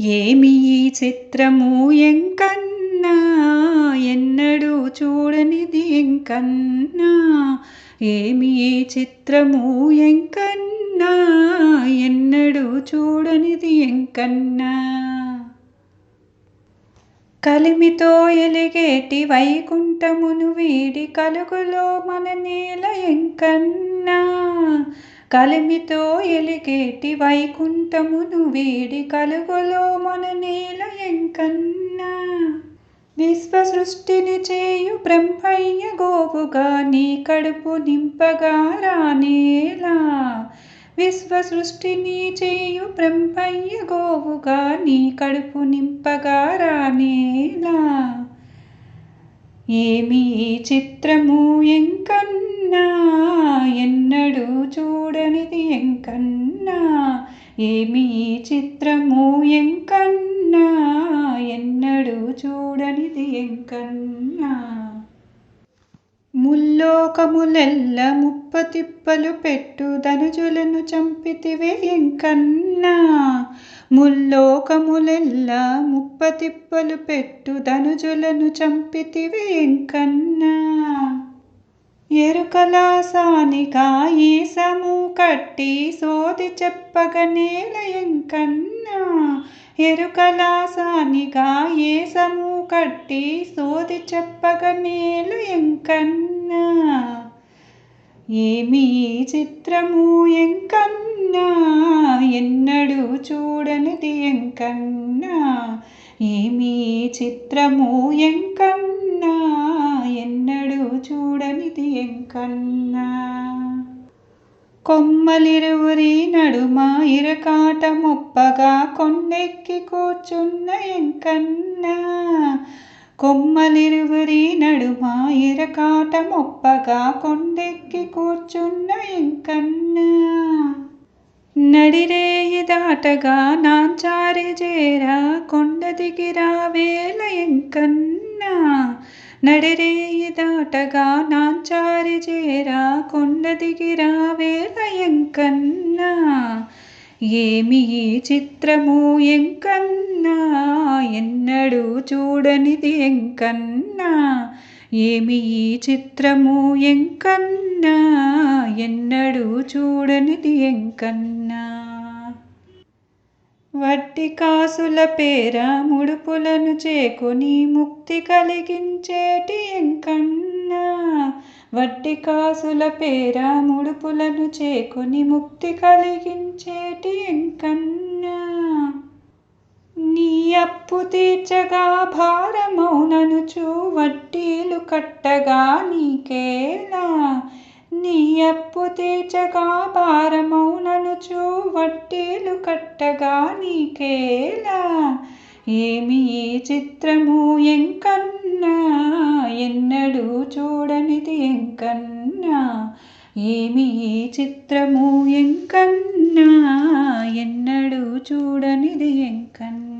ఏమి ఈ చిత్రము ఎంకన్నా? ఎన్నడూ చూడనిది ఎంకన్నా? ఏమి ఈ చిత్రము ఎంకన్నా? ఎన్నడూ చూడనిది ఎంకన్నా? కలిమితో ఎలిగేటి వైకుంఠమును వీడి కలుగులో మన నేల ఎంకన్నా? కలిమితో ఎలిగేటి వైకుంఠమును వీడి కలుగులో మన నేల ఎంకన్నా. విశ్వ సృష్టిని చేయు బ్రహ్మయ్య గోవుగా నీ కడుపు నింపగా రానేలా. విశ్వ సృష్టిని చేయు బ్రహ్మయ్య గోవుగా నీ కడుపు నింపగా రానేలా. ఏమి చిత్రము ఎంకన్నా చూడనిది ఎంకన్నా ఏమి చిత్రము ఎంకన్నా ఎన్నడూ చూడనిది ఎంకన్నా. ముల్లోకములెల్ల ముప్ప తిప్పలు పెట్టు ధనుజులను చంపితివే ఎంకన్నా. ముల్లోకములెల్ల ముప్ప తిప్పలు పెట్టు ధనుజులను చంపితివే ఎంకన్నా. ఎరుకలాసానిగా కట్టి సోది చెప్పగ నేలయంకన్నా ఎరుకలాసానిగా ఏసము కట్టి సోది చెప్పగనేలు ఎంకన్నా. ఏమీ చిత్రము ఎంకన్నా. ఎన్నడూ చూడనిది ఎంకన్నా. ఏమీ చిత్రము ఎంక చూడనిది ఎంకన్నా కొమ్మలిరువురి నడుమ ఇరకాట మొప్పగా కొండెక్కి కూర్చున్న ఎంకన్నా. కొమ్మలిరువురి నడుమ ఇరకాట మొప్పగా కొండెక్కి కూర్చున్న ఎంకన్నా. నడిరేయి దాటగా నాంచారి చేరా కొండ దిగిరా వేల ఎంకన్నా. నడిరేయి దాటగా నాంచారి చేరా కొండ దిగిరా వేల ఎంకన్నా ఏమి ఈ చిత్రము ఎంకన్నా? ఎన్నడూ చూడనిది ఎంకన్నా. ఏమి ఈ చిత్రము ఎంకన్నా? ఎన్నడూ చూడనిది ఎంకన్నా. వట్టి కాసుల పేర ముడుపులను చేకొని ముక్తి కలిగించేటి ఎంకన్నా. వడ్డీ కాసుల పేర ముడుపులను చేకొని ముక్తి కలిగించేటి ఎంకన్నా. నీ అప్పు తీర్చగా భారమౌననుచు వడ్డీలు కట్టగా నీకేలా? నీ అప్పు తీర్చగా భారమౌననుచు వడ్డీలు కట్టగా నీకేలా? ఏమి ఈ చిత్రము ఎంకన్నా? ఎన్నడూ చూడనిది ఎంకన్నా? ఏమి ఈ చిత్రము ఎంకన్నా? ఎన్నడూ చూడనిది ఎంకన్నా?